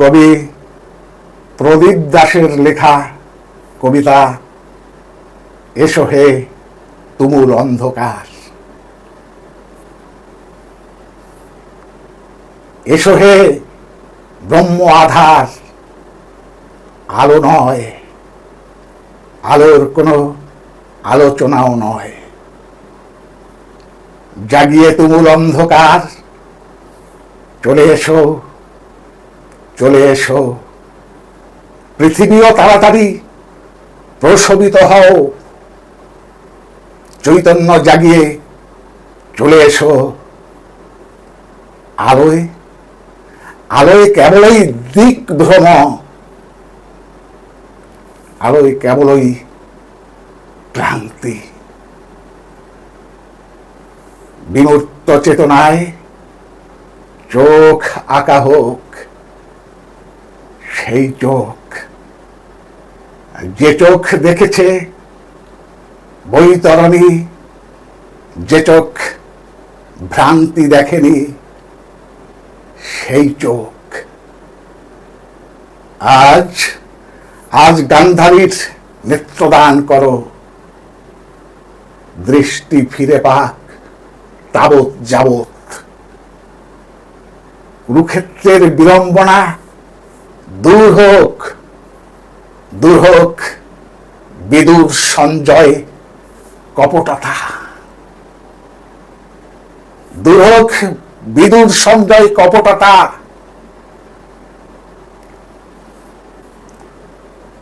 কবি প্রদীপ দাসের লেখা কবিতা, এসো হে তুমুল অন্ধকার। এসো হে ব্রহ্ম আধার, আলো নয়, আলোর কোনো আলোচনাও নয়। জাগিয়ে তুমুল অন্ধকার, চলে এসো চলে এসো। পৃথিবীও তাড়াতাড়ি প্রসবিত হও। চৈতন্য জাগিয়ে চলে এসো। আলোয় আলোয় কেবলই দিক ভ্রম আলোয় কেবলই ক্লান্তি। বিমূর্ত চেতনায় চোখ আঁকা হোক। সেই চোখ। যে চোখ দেখেছে বৈতরণী যে চোখ ভ্রান্তি দেখেনি, সেই চোখ। আজ আজ গান্ধারীর নেত্রদান করো। দৃষ্টি ফিরে পাক তাবৎ যাবৎ। কুরুক্ষেত্রের বিড়ম্বনা দূর হোক দূর হোক বিদুর সঞ্জয় কপটতা। দূর হোক বিদুর সঞ্জয় কপটতা।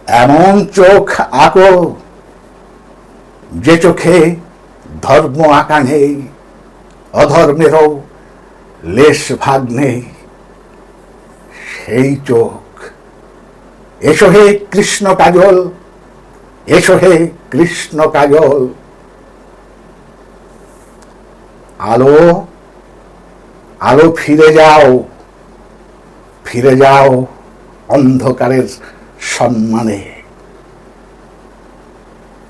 এমন চোখ আঁকো যে চোখে ধর্ম আঁকা নেই, অধর্মেরও লেশ ভাগ নেই। সেই চোখ এসো হে কৃষ্ণ কাজল, এসো হে কৃষ্ণ কাজল। আলো আলো ফিরে যাও ফিরে যাও অন্ধকারের সম্মানে।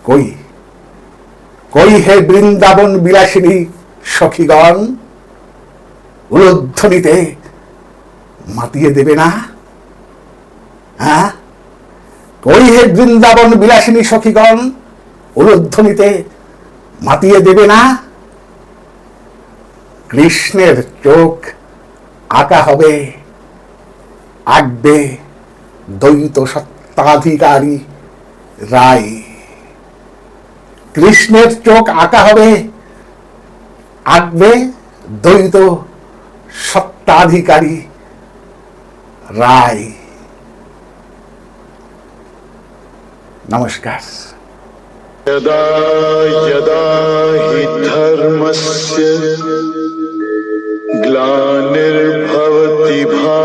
কই কই হে বৃন্দাবন বিলাসিনী সখীগণ উলধ্বনিতে মাতিয়ে দেবে না? হ্যাঁ? কই হে বৃন্দাবন বিলাসিনী সখীগণ উলধ্বনিতে মাতিয়ে দেবে না? কৃষ্ণের চোখ আঁকা হবে, আঁকবে দ্বৈত সত্তাধিকারী রায়। কৃষ্ণের চোখ আঁকা হবে, আঁকবে দ্বৈত সত্তাধিকারী রায়। নমস্কার यदा यदा हि धर्मस्य ग्लानिर्भवति भा